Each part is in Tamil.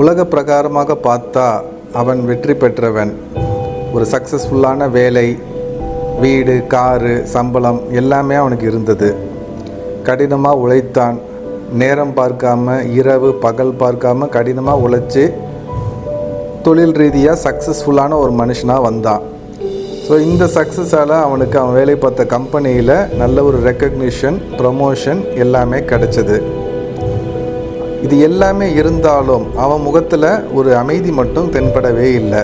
உலக பிரகாரமாக பார்த்தா அவன் வெற்றி பெற்றவன். ஒரு சக்ஸஸ்ஃபுல்லான வேலை வீடு காரு சம்பளம் எல்லாமே அவனுக்கு இருந்தது. கடினமாக உழைத்தான். நேரம் பார்க்காம இரவு பகல் பார்க்காம கடினமாக உழைச்சி தொழில் ரீதியாக சக்ஸஸ்ஃபுல்லான ஒரு மனுஷனாக வந்தான். ஸோ இந்த சக்ஸஸால் அவனுக்கு அவன் வேலை பார்த்த கம்பெனியில் நல்ல ஒரு ரெக்கக்னிஷன் ப்ரமோஷன் எல்லாமே கிடைச்சது. இது எல்லாமே இருந்தாலும் அவன் முகத்தில் ஒரு அமைதி மட்டும் தென்படவே இல்லை.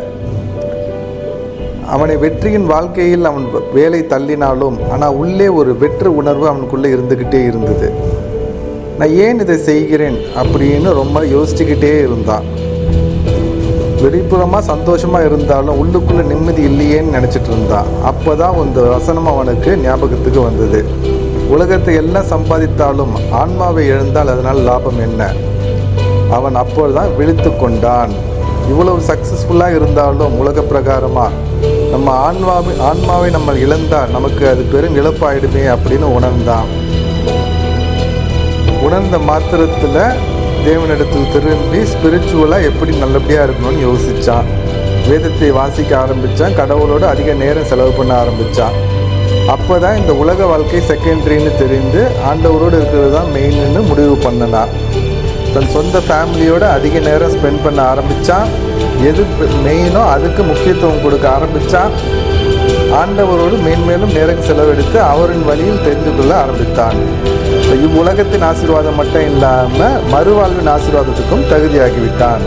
அவனை வெற்றியின் வாழ்க்கையில் அவன் வேலை தள்ளினாலும் ஆனால் உள்ளே ஒரு வெற்று உணர்வு அவனுக்குள்ளே இருந்துக்கிட்டே இருந்தது. நான் ஏன் இதை செய்கிறேன்? அப்படின்னு ரொம்ப யோசிச்சுக்கிட்டே இருந்தான். வெளிப்புறமாக சந்தோஷமாக இருந்தாலும் உள்ளுக்குள்ளே நிம்மதி இல்லையேன்னு நினச்சிட்டு இருந்தான். அப்போ தான் இந்த வசனம் அவனுக்கு ஞாபகத்துக்கு வந்தது. உலகத்தை எல்லாம் சம்பாதித்தாலும் ஆன்மாவை இழந்தால் அதனால் லாபம் என்ன? அவன் அப்போதுதான் தான் விழித்து கொண்டான். இவ்வளவு சக்ஸஸ்ஃபுல்லாக இருந்தாலும் உலக பிரகாரமாக நம்ம ஆன்மாவை ஆன்மாவை நம்ம இழந்தால் நமக்கு அது பெரும் இழப்பாயிடுமே அப்படின்னு உணர்ந்தான். உணர்ந்த மாத்திரத்தில் தேவனிடத்தில் திரும்பி ஸ்பிரிச்சுவலாக எப்படி நல்லபடியாக இருக்கணும்னு யோசித்தான் வேதத்தை வாசிக்க ஆரம்பித்தான் கடவுளோடு அதிக நேரம் செலவு பண்ண ஆரம்பித்தான் அப்போ தான் இந்த உலக வாழ்க்கை செகண்டரின்னு தெரிந்து ஆண்டவரோடு இருக்கிறது தான் மெயின்னு முடிவு பண்ணினான் தன் சொந்த ஃபேமிலியோடு அதிக நேரம் ஸ்பெண்ட் பண்ண ஆரம்பித்தான் எது மெயினோ அதுக்கு முக்கியத்துவம் கொடுக்க ஆரம்பித்தான் ஆண்டவரோடு மேன்மேலும் நேரம் செலவெடுத்து அவரின் வழியில் தெரிந்து கொள்ள ஆரம்பித்தான். இவ்வுலகத்தின் ஆசீர்வாதம் மட்டும் இல்லாமல் மறுவாழ்வின் ஆசீர்வாதத்துக்கும் தகுதியாகிவிட்டான்.